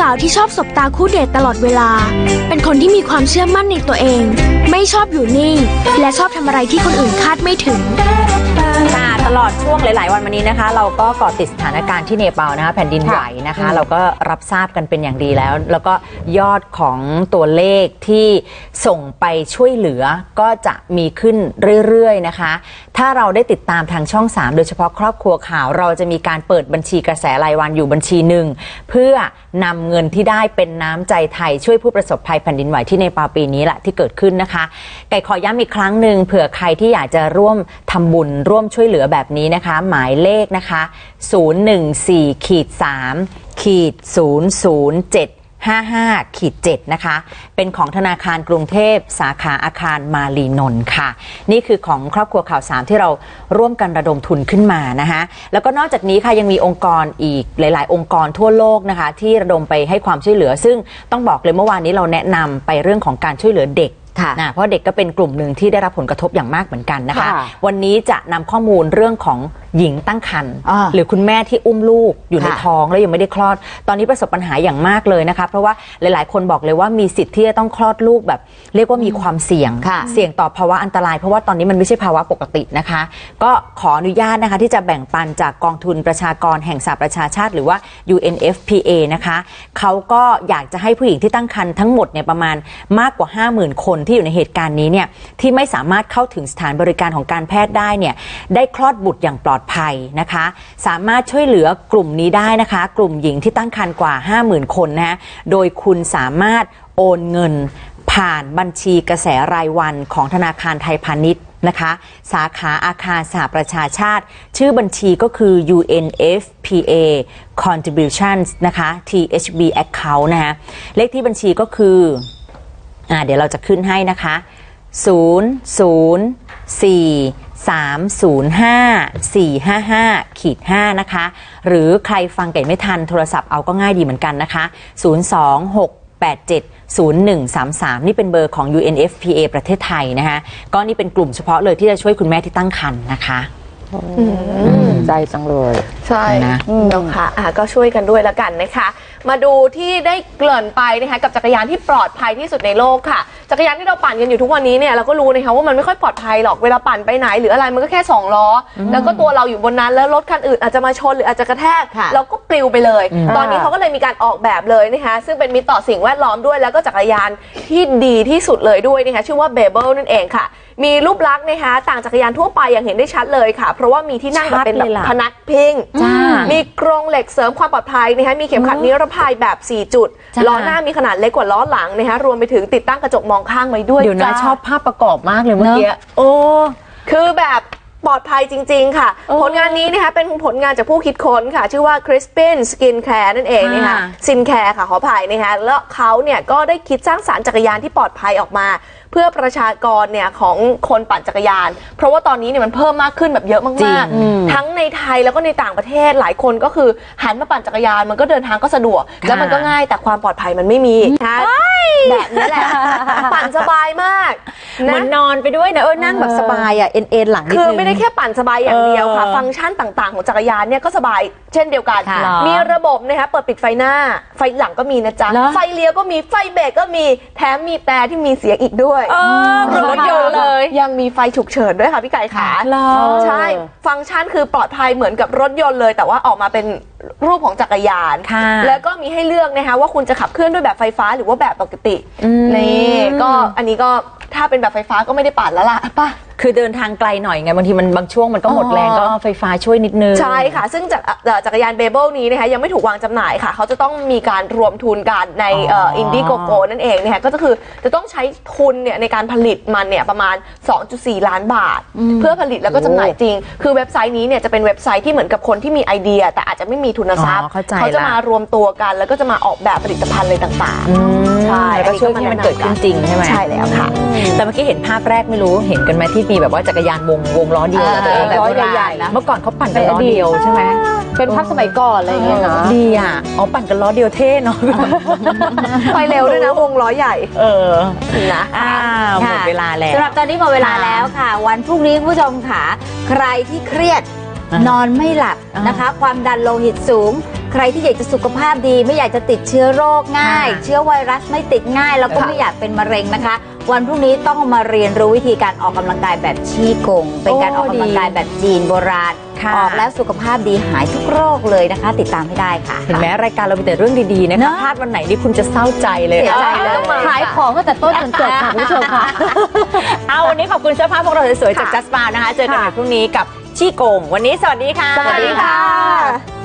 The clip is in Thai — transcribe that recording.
สาวๆ ที่ชอบสบตาคู่เดทตลอดเวลา เป็นคนที่มีความเชื่อมั่นในตัวเอง ไม่ชอบอยู่นิ่ง และชอบทำอะไรที่คนอื่นคาดไม่ถึง ตลอดช่วงหลาย ๆ วันมานี้นะคะ เราก็เกาะติดสถานการณ์ที่เนปาลนะคะแผ่นดินไหวนะคะ เราก็รับทราบกันเป็นอย่างดีแล้ว แล้วก็ยอดของตัวเลขที่ส่งไปช่วยเหลือก็จะมีขึ้นเรื่อย ๆ นะคะ ถ้าเราได้ติดตามทางช่อง 3 โดยเฉพาะครอบครัวข่าว เราจะมีการเปิดบัญชีกระแสรายวันอยู่บัญชีหนึ่งเพื่อนำเงินที่ได้เป็นน้ำใจไทยช่วยผู้ประสบภัยแผ่นดินไหวที่เนปาลปีนี้แหละที่เกิดขึ้นนะคะไก่ขอย้ำอีกครั้งหนึ่งเผื่อใครที่อยากจะร่วมทำบุญร่วมช่วยเหลือแบบแบบนี้นะคะ หมายเลขนะคะ 014ขีด3ขีด007 55ขีด7นะคะ เป็นของธนาคารกรุงเทพสาขาอาคารมารีนนท์ค่ะ นี่คือของครอบครัวข่าวสามที่เราร่วมกันระดมทุนขึ้นมานะคะแล้วก็นอกจากนี้ค่ะยังมีองค์กรอีกหลาย ๆ องค์กรทั่วโลกนะคะ ที่ระดมไปให้ความช่วยเหลือ ซึ่งต้องบอกเลยเมื่อวานนี้เราแนะนำไปเรื่องของการช่วยเหลือเด็ก นะเพราะเด็กก็เป็นกลุ่มหนึ่งที่ได้รับผลกระทบอย่างมากเหมือนกันนะคะค่ะวันนี้จะนำข้อมูลเรื่องของหญิงตั้งครรภ์อ่าหรือคุณแม่ที่อุ้มลูกอยู่ในค่ะท้องแล้วยังไม่ได้คลอด ตอนนี้ประสบปัญหาอย่างมากเลยนะคะ เพราะว่าหลาย ๆ คนบอกเลยว่ามีสิทธิ์ที่จะต้องคลอดลูกแบบ เรียกว่ามีความเสี่ยงค่ะเสี่ยงต่อภาวะอันตราย เพราะว่าตอนนี้มันไม่ใช่ภาวะปกตินะคะ ก็ขออนุญาตนะคะที่จะแบ่งปันจากกองทุนประชากรแห่งสหประชาชาติ หรือว่า UNFPA นะคะเขาก็อยากจะให้ผู้หญิงที่ตั้งครรภ์ทั้งหมดเนี่ยประมาณมากกว่า 50,000 คนที่อยู่ในเหตุการณ์นี้เนี่ยที่ไม่สามารถเข้าถึงสถานบริการของการแพทย์ได้เนี่ยได้คลอดบุตรอย่างปลอดภัยนะคะ สามารถช่วยเหลือกลุ่มนี้ได้นะคะ กลุ่มหญิงที่ตั้งครรภ์กว่า 50,000 คนนะโดยคุณสามารถโอนเงินผ่านบัญชีกระแสรายวันของธนาคารไทยพาณิชย์นะคะ สาขาอาคารสหประชาชาติ ชื่อบัญชีก็คือ UNFPA Contributions นะคะ THB Account นะคะเลขที่บัญชีก็คือ อ่าเดี๋ยวเราจะขึ้นให้นะคะ 0 0 4 3 0 5 4 5 5ขีด5นะคะ หรือใครฟังไก่ไม่ทันโทรศัพท์เอาก็ง่ายดีเหมือนกันนะคะ 0 2 6 8 7 0133 นี่เป็นเบอร์ของ UNFPA ประเทศไทยนะคะก็นี่เป็นกลุ่มเฉพาะเลยที่จะช่วยคุณแม่ที่ตั้งครรภ์นะคะใจจังเลย ใช่นะนะคะอะ ก็ช่วยกันด้วยแล้วกันนะคะ มาดูที่ได้เกริ่นไปนะคะกับจักรยานที่ปลอดภัยที่สุดในโลกค่ะ จักรยานที่เราปั่นกันอยู่ทุกวันนี้เนี่ยเราก็รู้นะคะว่ามันไม่ค่อยปลอดภัยหรอกเวลาปั่นไปไหนหรืออะไรมันก็แค่สองล้ออแล้วก็ตัวเราอยู่บนนั้นแล้วรถคันอื่นอาจจะมาชนหรืออาจจะกระแทกค่ะเราก็ปลิวไปเลย ตอนนี้เขาก็เลยมีการออกแบบเลยนะคะซึ่งเป็นมิตรต่อสิ่งแวดล้อมด้วยแล้วก็จักรยานที่ดีที่สุดเลยด้วยนะคะชื่อว่าเบเบิลนั่นเองค่ะ มีรูปลักษณ์นะคะต่างจักรยานทั่วไปอย่างเห็นได้ชัดเลยค่ะ เพราะว่ามีที่นั่งแบบเป็นแบชัดเลยบล่ะพนักพิง จ้ามีกรงเหล็กเสริมความปลอดภัยนะคะมีเข็มขัดนิรภัยแบบ 4 จุด จ้า ล้อหน้ามีขนาดเล็กกว่าล้อหลังนะคะรวมไปถึงติดตั้งกระจกมองข้างไว้ด้วยเดี๋ยวนะจ้า ชอบภาพประกอบมากเลยเมื่อกี้ เนอะ โอ้ คือแบบปลอดภัยจริง ๆ ค่ะผลงานนี้นะคะเป็นผลงานจากผู้คิดค้นค่ะ ชื่อว่า Crispin Skin Care นั่นเองนะคะค่ะ ซินแคร์ค่ะขออภัยนะคะแล้วเขาเนี่ยก็ได้คิดสร้างสารรค์จักรยานที่ปลอดภัยออกมา เพื่อประชากรเนี่ยของคนปั่นจักรยาน เพราะว่าตอนนี้เนี่ยมันเพิ่มมากขึ้นแบบเยอะจริมากงๆทั้งในไทยแล้วก็ในต่างประเทศหลายคนก็คือหันมาปั่นจักรยาน มันก็เดินทางก็สะดวก แล้วมันก็ง่ายแต่ความปลอดภัยมันไม่มีนะคะแบบนี้แหละปั่นสบายมากเหมือนนอนไปด้วยนะเออนั่งแบบสบายอะเอ็นเอ็นหลังนิดคือนึงไม่ได้แค่ปั่นสบายอย่างเดียวค่ะเออฟังก์ชันต่างๆ ของจักรยานเนี่ยก็สบายเช่นเดียวกันค่ะมีระบบนะคะเปิดปิดไฟหน้า ไฟหลังก็มีนะจ๊ะเหรอไฟเลี้ยวก็มีไฟเบรกก็มีแถมมีแต่ที่มีเสียงอีกด้วยเออเหมือนรถยนต์เลย ยังมีไฟฉุกเฉินด้วยค่ะพี่ไก่ขาเหรอใช่ ฟังก์ชันคือปลอดภัยเหมือนกับรถยนต์เลย แต่ว่าออกมาเป็นรูปของจักรยานค่ะแล้วก็มีให้เลือกนะคะว่าคุณจะขับเคลื่อนด้วยแบบไฟฟ้าหรือว่าแบบปกติอืมนี่ก็อันนี้ก็ถ้าเป็นแบบไฟฟ้าก็ไม่ได้ปั่นแล้วล่ะป่ะ คือเดินทางไกลหน่อยไงบางทีมันบางช่วงมันก็หมดแรงก็เอาไฟฟ้าช่วยนิดนึง ใช่ค่ะ ซึ่งจากเอ่อจักรยานเบเบิลนี้นะคะยังไม่ถูกวางจำหน่ายค่ะ เขาจะต้องมีการรวมทุนกันในอ๋ออิอินดี้โกโก้นั่นเองนะคะก็คือจะต้องใช้ทุนเนี่ยในการผลิตมันเนี่ยประมาณ 2.4 ล้านบาท เพื่อผลิตแล้วก็จำหน่ายจริง คือเว็บไซต์นี้เนี่ยจะเป็นเว็บไซต์ที่เหมือนกับคนที่มีไอเดีย แต่อาจจะไม่มีทุนทรัพย์อ๋อเข้าใจจะละมารวมตัวกัน แล้วก็จะมาออกแบบผลิตภัณฑ์อะไรต่างอืมใช่แล้วก็ช่วยให้มันเกิดขึ้นจริงใช่ไหม ใช่แล้วค่ะ แต่เมื่อกี้เห็นภาพแรกไม่รู้เห็นกันไหมที่มีแบบว่าจักรยานวงวงล้อเดียวอะตัวเองแบบล้อโบราณใหญ่ๆนะ เมื่อก่อนเขาปั่นกันล้อเดียวใช่ไหมเป็นภาพสมัยก่อนอะไรอย่างเงี้ยนะดีอะอ๋อปั่นกันล้อเดียวเท่เนาะๆไปเร็วด้วยนะวงล้อใหญ่ เออนะอ้าวหมดเวลาแล้วสำหรับตอนนี้หมดเวลาแล้วค่ะ วันพรุ่งนี้คุณผู้ชมค่ะใครที่เครียดอะนอนไม่หลับอะนะคะ ความดันโลหิตสูง ใครที่อยากจะสุขภาพดี ไม่อยากจะติดเชื้อโรคง่ายค่ะเชื้อไวรัสไม่ติดง่าย แล้วก็ค่ะไม่อยากเป็นมะเร็งนะคะ วันพรุ่งนี้ต้องมาเรียนรู้วิธีการออกกำลังกายแบบชี้กง เป็นการออกกำลังกายแบบจีนโบราณค่ะ ออกแล้วสุขภาพดีหายทุกโรคเลยนะคะ ติดตามให้ได้ค่ะ เห็นไหมรายการเรามีแต่เรื่องดีๆนะเนคะอะพลาดวันไหนนี่คุณจะเศร้าใจเลยเสียใจเลยต้องมาขายของตั้งแต่ต้นจนจบค่ะคุณผู้ชมค่ะ เอาวันนี้ขอบคุณเสื้อผ้าพวกเราสวยๆจาก Just Bar นะคะ เจอกันใหม่พรุ่งนี้กับชี่โกง วันนี้สวัสดีค่ะ สวัสดีค่ะ